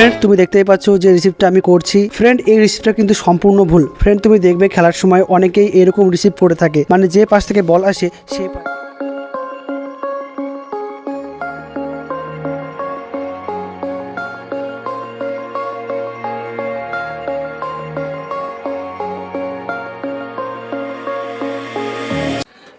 Friend তুমি দেখতেই পাচ্ছ যে রিসিভটা আমি করছি। ফ্রেন্ড এই রিসিভটা কিন্তু সম্পূর্ণ ভুল। ফ্রেন্ড তুমি দেখবে খেলার সময় অনেকেই এরকম রিসিভ করে থাকে। মানে যে পাশ থেকে বল আসে, সে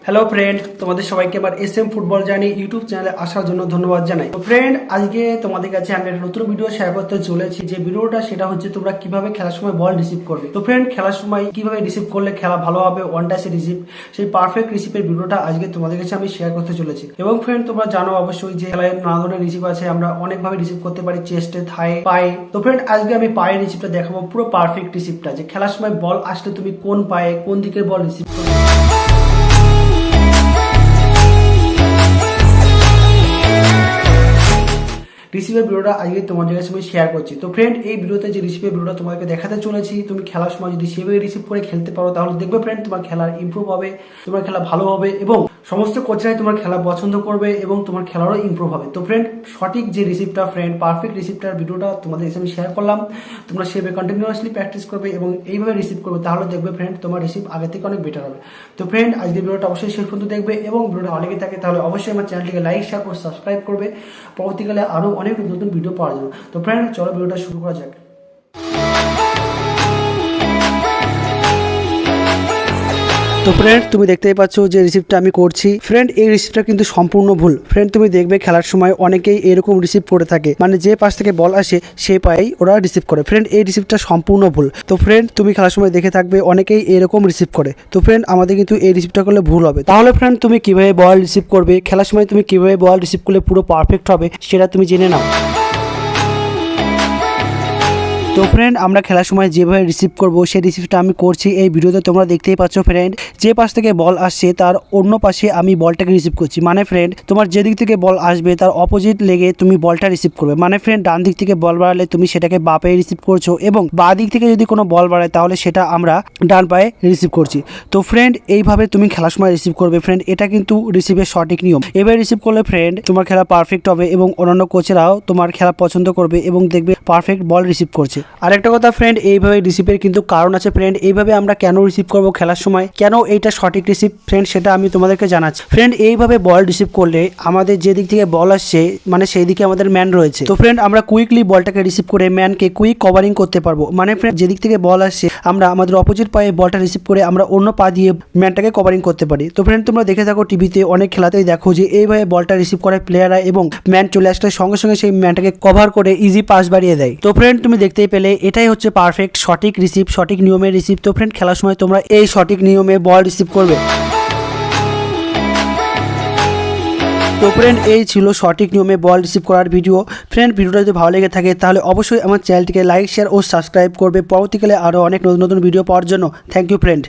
হ্যালো ফ্রেন্ড তোমাদের সবাইকে আবার এস এম ফুটবল জানি ইউটিউব চ্যানেলে আসার জন্য ধন্যবাদ জানাই। তো ফ্রেন্ড আজকে তোমাদের কাছে আমি একটা নতুন ভিডিও শেয়ার করতে চলেছি। যে ভিডিওটা সেটা হচ্ছে তোমরা কীভাবে খেলার সময় বল রিসিভ করবে। তো ফ্রেন্ড খেলার সময় কীভাবে রিসিভ করলে খেলা ভালো হবে ওয়ান টাচে রিসিভ সেই পারফেক্ট রিসিভের ভিডিওটা আজকে তোমাদের কাছে আমি শেয়ার করতে চলেছি। এবং ফ্রেন্ড তোমরা জানো অবশ্যই যে খেলায় নানা ধরনের রিসিভ আছে, আমরা অনেকভাবে রিসিভ করতে পারি চেস্টে থাই পায়ে। তো ফ্রেন্ড আজকে আমি পায়ের রিসিভটা দেখাবো, পুরো পারফেক্ট রিসিভটা যে খেলার সময় বল আসলে তুমি কোন পায়ে, কোন দিকের বল রিসিভ করবে। রিসিভের ভিডিওটা আজকে তোমাদের আমি শেয়ার করছি। তো ফ্রেন্ড এই ভিডিওতে যে রিসিভের ভিডিওটা তোমাকে দেখাতে চলেছি, তুমি খেলার সময় যদি সেভাবে রিসিভ করে খেলতে পারো, তাহলে দেখবে ফ্রেন্ড তোমার খেলার ইম্প্রুভ হবে, তোমার খেলা ভালো হবে এবং সমস্ত কোচরাই তোমার খেলা পছন্দ করবে এবং তোমার খেলারও ইমপ্রুভ হবে। তো ফ্রেন্ড সঠিক যে রিসিভটা ফ্রেন্ড পারফেক্ট রিসিপ্টটার ভিডিওটা তোমাদের কাছে আমি শেয়ার করলাম। তোমরা সেভাবে কন্টিনিউয়াসলি প্র্যাকটিস করবে এবং এইভাবে রিসিভ করবে, তাহলে দেখবে ফ্রেন্ড তোমার রিসিভ আগে থেকে অনেক বেটার হবে। তো ফ্রেন্ড আজকের ভিডিওটা অবশ্যই শেষ পর্যন্ত দেখবে এবং ভিডিওটা লেগে থাকে, তাহলে অবশ্যই আমার চ্যানেলটিকে লাইক শেয়ার করে সাবস্ক্রাইব করবে। পরবর্তীকালে আরও অনেক নতুন ভিডিও পাওয়ার জন্য। তো ফ্রেন্ড চলো ভিডিওটা শুরু করা যাক। তো ফ্রেন্ড তুমি দেখতেই পাচ্ছ যে রিসিভটা আমি করছি। ফ্রেন্ড এই রিসিভটা কিন্তু সম্পূর্ণ ভুল। ফ্রেন্ড তুমি দেখবে খেলার সময় অনেকেই এরকম রিসিভ করে থাকে। মানে যে পাশ থেকে বল আসে, সে পায়েই ওরা রিসিভ করে। ফ্রেন্ড এই রিসিভটা সম্পূর্ণ ভুল। তো ফ্রেন্ড তুমি খেলার সময় দেখে থাকবে, অনেকেই এরকম রিসিভ করে। তো ফ্রেন্ড আমাদের কিন্তু এই রিসিভটা করলে ভুল হবে। তাহলে ফ্রেন্ড তুমি কীভাবে বল রিসিভ করবে? খেলার সময় তুমি কীভাবে বল রিসিভ করলে পুরো পারফেক্ট হবে, সেটা তুমি জেনে নাও। তো ফ্রেন্ড আমরা খেলার সময় যেভাবে রিসিভ করব, সেই রিসিভটা আমি করছি। এই ভিডিওতে তোমরা দেখতেই পাচ্ছ ফ্রেন্ড যে পাশ থেকে বল আসছে, তার অন্য পাশে আমি বলটাকে রিসিভ করছি। মানে ফ্রেন্ড তোমার যেদিক থেকে বল আসবে, তার অপোজিট লেগে তুমি বলটা রিসিভ করবে। মানে ফ্রেন্ড ডান দিক থেকে বল বাড়ালে তুমি সেটাকে বা পায়ে রিসিভ করছ এবং বা দিক থেকে যদি কোনো বল বাড়ায়, তাহলে সেটা আমরা ডান পায়ে রিসিভ করছি। তো ফ্রেন্ড এইভাবে তুমি খেলার সময় রিসিভ করবে ফ্রেন্ড এটা কিন্তু রিসিভের সঠিক নিয়ম। এবার রিসিভ করলে ফ্রেন্ড তোমার খেলা পারফেক্ট হবে এবং অন্যান্য কোচেরাও তোমার খেলা পছন্দ করবে এবং দেখবে পারফেক্ট বল রিসিভ করছে। আরেকটা কথা ফ্রেন্ড এইভাবে রিসিভের কিন্তু কারণ আছে ফ্রেন্ড এইভাবে আমরা কেন রিসিভ করব খেলার সময়? কেন এইটা সঠিক রিসিভ ফ্রেন্ড সেটা আমি তোমাদেরকে জানাচ্ছি। ফ্রেন্ড এইভাবে বল রিসিভ করলে আমাদের যে দিক থেকে বল আসছে মানে সেই দিকে আমাদের ম্যান রয়েছে। তো ফ্রেন্ড আমরা কুইকলি বলটাকে রিসিভ করে ম্যানকে কুইক কভারিং করতে পারব। মানে ফ্রেন্ড যেদিক থেকে বল আসছে, আমরা আমাদের অপোজিট পায়ে বলটা রিসিভ করে আমরা অন্য পা দিয়ে ম্যানটাকে কভারিং করতে পারি। তো ফ্রেন্ড তোমরা দেখে থাকো টিভিতে অনেক খেলাতেই দেখো যে এইভাবে বলটা রিসিভ করে প্লেয়াররা এবং ম্যান চলে আসলে সঙ্গে সঙ্গে সেই ম্যানটাকে কভার করে ইজি পাস বাড়িয়ে দেয়। তো ফ্রেন্ড তুমি দেখতেই পেলে এটাই হচ্ছে পারফেক্ট সঠিক রিসিভ সঠিক নিয়মে রিসিভ তো ফ্রেন্ড খেলার সময় তোমরা এই সঠিক নিয়মে বল রিসিভ করবে। তো ফ্রেন্ড এই ছিল সঠিক নিয়মে বল রিসিভ করার ভিডিও ফ্রেন্ড ভিডিওটা যদি ভালো লেগে থাকে, তাহলে অবশ্যই আমার চ্যানেলটিকে লাইক শেয়ার ও সাবস্ক্রাইব করবে। পরবর্তীকালে আরও অনেক নতুন নতুন ভিডিও পাওয়ার জন্য। Thank you friend